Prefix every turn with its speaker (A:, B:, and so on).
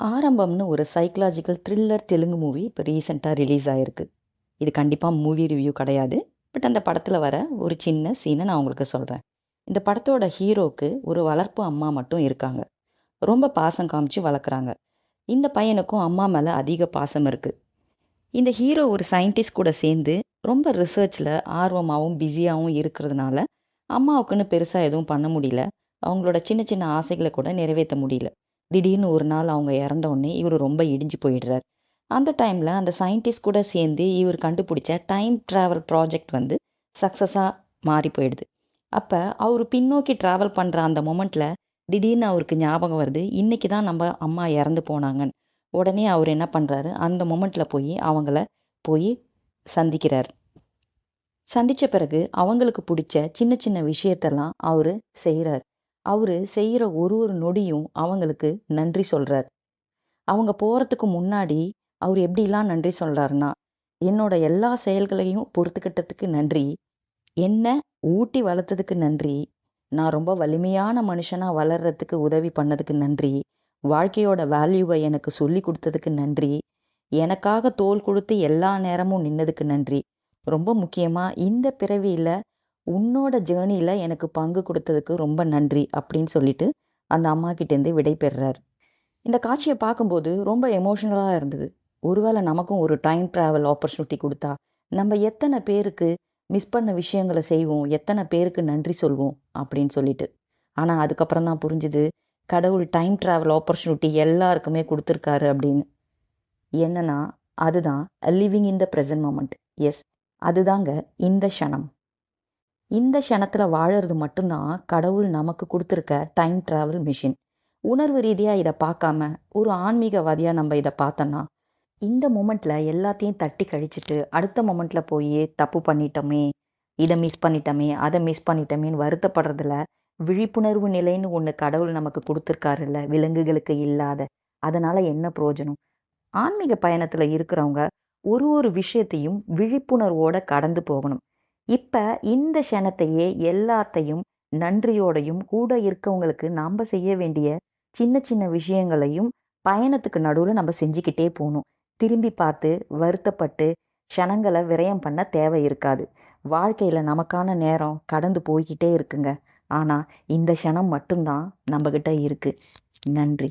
A: ஆரம்பம்னு ஒரு psychological thriller Telugu movie இப்போ ரீசெண்டாக ரிலீஸ் ஆகிருக்கு இது கண்டிப்பாக மூவி ரிவ்யூ கிடையாது. பட் அந்த படத்தில் வர ஒரு சின்ன சீனை நான் உங்களுக்கு சொல்கிறேன் இந்த படத்தோட ஹீரோக்கு ஒரு வளர்ப்பு அம்மா மட்டும் இருக்காங்க. ரொம்ப பாசம் காமிச்சு வளர்க்குறாங்க. இந்த பையனுக்கும் அம்மா மேலே அதிக பாசம் இருக்குது இந்த ஹீரோ ஒரு சயின்டிஸ்ட் கூட சேர்ந்து ரொம்ப ரிசர்ச்சில் ஆர்வமாகவும் பிஸியாகவும் இருக்கிறதுனால அம்மாவுக்குன்னு பெருசாக எதுவும் பண்ண முடியல. அவங்களோட சின்ன சின்ன ஆசைகளை கூட நிறைவேற்ற முடியல. திடீர்னு ஒரு நாள் அவங்க இறந்தோடனே இவர் ரொம்ப இடிஞ்சு போயிடுறார். அந்த டைமில் அந்த சயின்டிஸ்ட் கூட சேர்ந்து இவர் கண்டுபிடிச்ச டைம் ட்ராவல் ப்ராஜெக்ட் வந்து சக்ஸஸாக மாறி போயிடுது. அப்போ அவர் பின்னோக்கி ட்ராவல் பண்ணுற அந்த மொமெண்ட்டில் திடீர்னு அவருக்கு ஞாபகம் வருது இன்றைக்கி தான் நம்ம அம்மா இறந்து போனாங்கன்னு. உடனே அவர் என்ன பண்ணுறாரு அந்த மொமெண்ட்டில் போய் அவங்கள போய் சந்திக்கிறார். சந்தித்த பிறகு அவங்களுக்கு பிடிச்ச சின்ன சின்ன விஷயத்தெல்லாம் அவர் செய்கிறார் அவரு செய்கிற ஒரு ஒரு நொடியும் அவங்களுக்கு நன்றி சொல்றார். அவங்க போறதுக்கு முன்னாடி அவர் எப்படிலாம் நன்றி சொல்றாருன்னா என்னோட எல்லா செயல்களையும் பொறுத்துக்கிட்டதுக்கு நன்றி என்ன ஊட்டி வளர்த்ததுக்கு நன்றி நான் ரொம்ப வலிமையான மனுஷனா வளர்றதுக்கு உதவி பண்ணதுக்கு நன்றி வாழ்க்கையோட வேல்யூவை எனக்கு சொல்லி கொடுத்ததுக்கு நன்றி எனக்காக தோல் கொடுத்து எல்லா நேரமும் நின்னதுக்கு நன்றி. ரொம்ப முக்கியமா இந்த பிறவியில உன்னோட ஜேர்னியில் எனக்கு பங்கு கொடுத்ததுக்கு ரொம்ப நன்றி அப்படின்னு சொல்லிட்டு அந்த அம்மா கிட்டேருந்து விடை பெறுறார். இந்த காட்சியை பார்க்கும்போது ரொம்ப எமோஷனலாக இருந்தது. ஒருவேளை நமக்கும் ஒரு டைம் ட்ராவல் ஆப்பர்ச்சுனிட்டி கொடுத்தா நம்ம எத்தனை பேருக்கு மிஸ் பண்ண விஷயங்களை செய்வோம் எத்தனை பேருக்கு நன்றி சொல்வோம் அப்படின்னு சொல்லிட்டு. ஆனால் அதுக்கப்புறம் தான் புரிஞ்சுது கடவுள் டைம் ட்ராவல் ஆப்பர்ச்சுனிட்டி எல்லாருக்குமே கொடுத்துருக்காரு அப்படின்னு. என்னன்னா அதுதான் living in the present moment is அதுதாங்க இந்த க்ஷணம். இந்த க்ஷணத்தில் வாழறது மட்டும்தான் கடவுள் நமக்கு கொடுத்துருக்க டைம் ட்ராவல் மிஷின் உணர்வு ரீதியாக இதை பார்க்காம ஒரு ஆன்மீகவாதியாக நம்ம இதை பார்த்தோன்னா இந்த மூமெண்ட்டில் எல்லாத்தையும் தட்டி கழிச்சிட்டு அடுத்த மூமெண்ட்டில் போய் தப்பு பண்ணிட்டோமே இதை மிஸ் பண்ணிட்டோமே அதை மிஸ் பண்ணிட்டோமேன்னு வருத்தப்படுறதுல விழிப்புணர்வு நிலைன்னு ஒன்று கடவுள் நமக்கு கொடுத்துருக்காருல்ல விலங்குகளுக்கு இல்லாத அதனால் என்ன பிரயோஜனம்? ஆன்மீக பயணத்தில் இருக்கிறவங்க ஒரு ஒரு விஷயத்தையும் விழிப்புணர்வோட கடந்து போகணும். இப்ப இந்த க்ஷணத்தையே எல்லாத்தையும் நன்றியோடையும் கூட இருக்கவங்களுக்கு நாம செய்ய வேண்டிய சின்ன சின்ன விஷயங்களையும் பயணத்துக்கு நடுவில் நம்ம செஞ்சுக்கிட்டே போகணும் திரும்பி பார்த்து வருத்தப்பட்டு க்ஷணங்களை விரயம் பண்ண தேவை இருக்காது. வாழ்க்கையில் நமக்கான நேரம் கடந்து போய்கிட்டே இருக்குங்க. ஆனால் இந்த க்ஷணம் மட்டும்தான் நம்மக்கிட்ட இருக்கு. நன்றி.